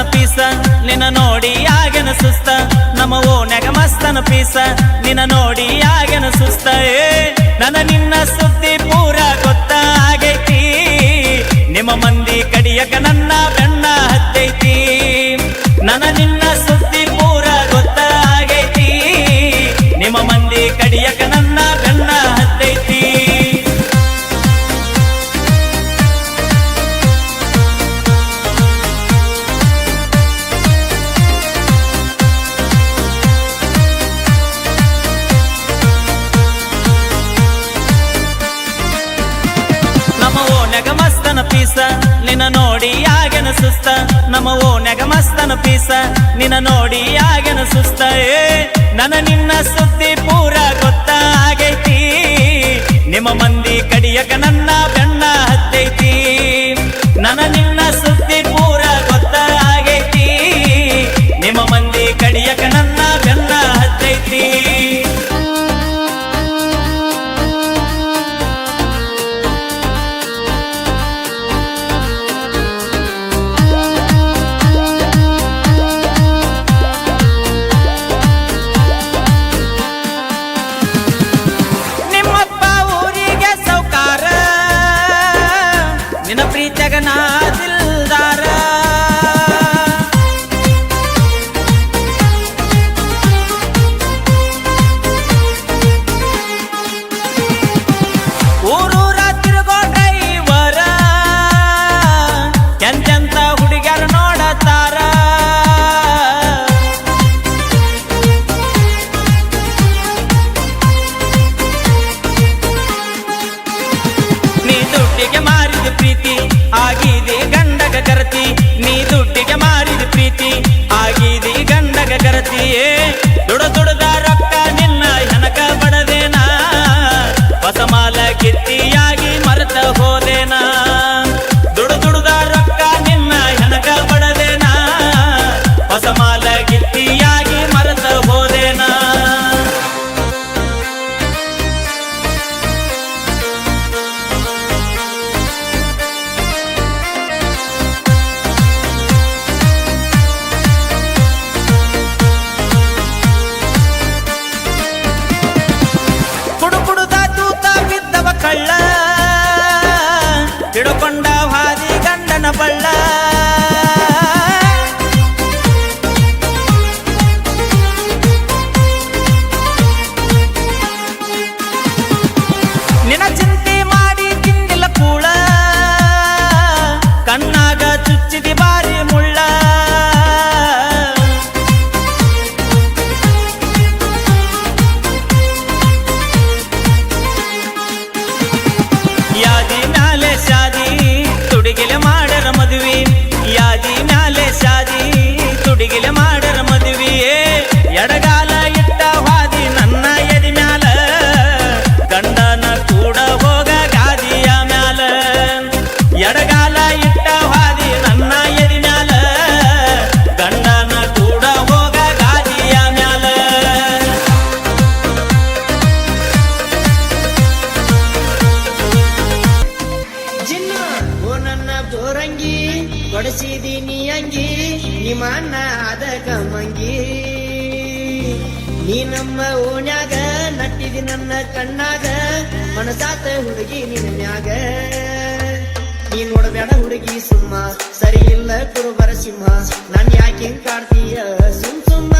ಮಸ್ತನ piece, ನಿನ್ನ ನೋಡಿ ಆಗನ ಸುಸ್ತ? ನಮ್ಮ ಓನ್ಯಾಗ ಮಸ್ತನ ಪೀಸ, ನಿನ್ನ ನೋಡಿ ಆಗನ ಸುಸ್ತ? ಏ, ನನ್ನ ನಿನ್ನ ಸುದ್ದಿ ಪೂರ ಗೊತ್ತಾಗೈತಿ. ನಿಮ್ಮ ಮಂದಿ ಕಡಿಯಕ ನನ್ನ ನಿನ್ನ ನೋಡಿ ಆಗ್ಯನ ಸುಸ್ತ? ನಮ್ಮ ಓನ್ಯಾಗ ಮಸ್ತನ ಪೀಸ. ನಿನ್ನ ನೋಡಿ ಆಗ್ಯನ ಸುಸ್ತ? ಏ, ನನ್ನ ನಿನ್ನ ಸುದ್ದಿ ಪೂರ ಗೊತ್ತಾಗೈತಿ. ನಿಮ್ಮ ಮಂದಿ ಕಡಿಯಕ ನಿನ್ನ ಪ್ರೀತಿಯಾಗ ನಾ ಪ್ರೀತಿ ಆಗಿದೆ ಗಂಡಗ ಕರತಿಯೇ. ಕೊಡಿಸಿದೀನಿ ಅಂಗಿ ನಿಮ್ಮನ್ನ ಆದ ಕಮ್ಮಂಗಿ. ನೀ ನಮ್ಮ ಓಣ್ಯಾಗ, ನಟ್ಟಿದಿ ನನ್ನ ಕಣ್ಣಾಗ, ಮನಸಾತ ಹುಡುಗಿ ನಿನ್ನ ನೀ ನೋಡಬೇಡ ಹುಡುಗಿ ಸುಮ್ಮ, ಸರಿ ಇಲ್ಲ ಕುರುಬರ ಸಿಂಹ, ನಾನು ಯಾಕೆ ಕಾಡ್ತೀಯ ಸುಮ್ಮ.